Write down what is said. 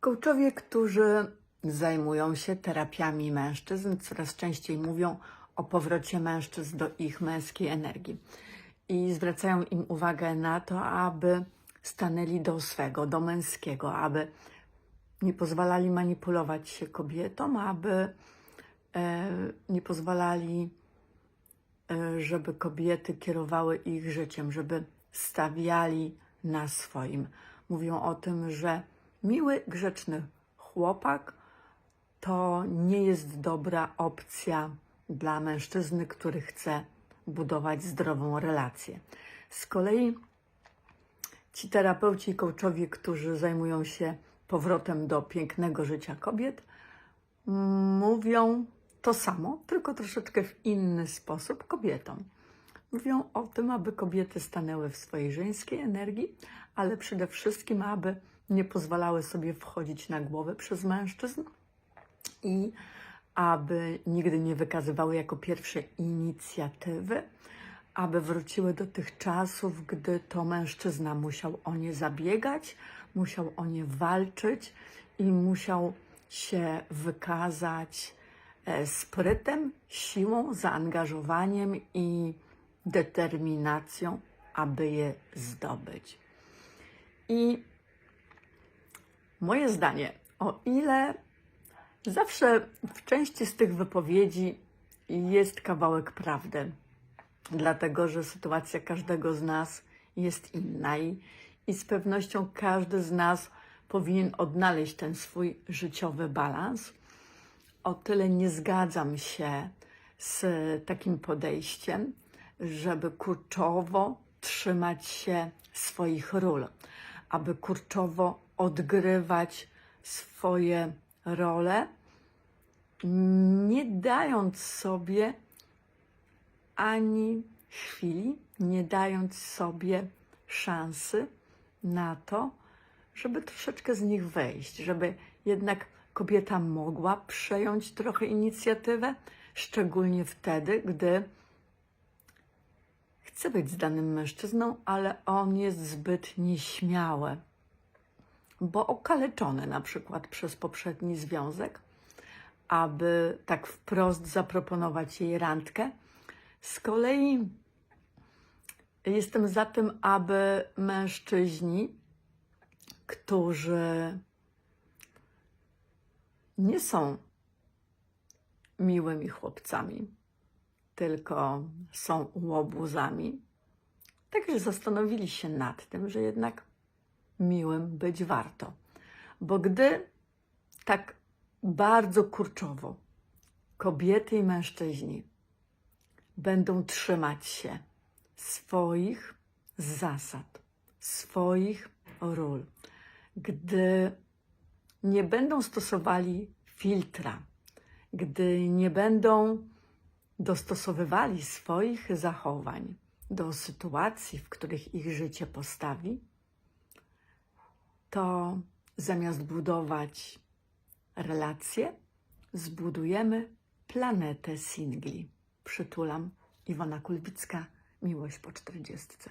Coachowie, którzy zajmują się terapiami mężczyzn, coraz częściej mówią o powrocie mężczyzn do ich męskiej energii i zwracają im uwagę na to, aby stanęli do swego, do męskiego, aby nie pozwalali manipulować się kobietom, aby e, nie pozwalali, e, żeby kobiety kierowały ich życiem, żeby stawiali na swoim. Mówią o tym, że miły, grzeczny chłopak to nie jest dobra opcja dla mężczyzny, który chce budować zdrową relację. Z kolei ci terapeuci i coachowie, którzy zajmują się powrotem do pięknego życia kobiet, mówią to samo, tylko troszeczkę w inny sposób kobietom. Mówią o tym, aby kobiety stanęły w swojej żeńskiej energii, ale przede wszystkim, aby nie pozwalały sobie wchodzić na głowę przez mężczyzn i aby nigdy nie wykazywały jako pierwsze inicjatywy, aby wróciły do tych czasów, gdy to mężczyzna musiał o nie zabiegać, musiał o nie walczyć i musiał się wykazać e, sprytem, siłą, zaangażowaniem i determinacją, aby je zdobyć. I moje zdanie, o ile zawsze w części z tych wypowiedzi jest kawałek prawdy, dlatego że sytuacja każdego z nas jest inna i, i z pewnością każdy z nas powinien odnaleźć ten swój życiowy balans. O tyle nie zgadzam się z takim podejściem, żeby kurczowo trzymać się swoich ról, aby kurczowo odgrywać swoje role, nie dając sobie ani chwili, nie dając sobie szansy na to, żeby troszeczkę z nich wejść, żeby jednak kobieta mogła przejąć trochę inicjatywę, szczególnie wtedy, gdy chce być z danym mężczyzną, ale on jest zbyt nieśmiały, bo okaleczony na przykład przez poprzedni związek, aby tak wprost zaproponować jej randkę. Z kolei jestem za tym, aby mężczyźni, którzy nie są miłymi chłopcami, tylko są łobuzami, także zastanowili się nad tym, że jednak miłym być warto. Bo gdy tak bardzo kurczowo kobiety i mężczyźni będą trzymać się swoich zasad, swoich ról, gdy nie będą stosowali filtra, gdy nie będą dostosowywali swoich zachowań do sytuacji, w których ich życie postawi, to zamiast budować relacje, zbudujemy planetę singli. Przytulam Iwona Kulbicka, miłość po czterdziestce.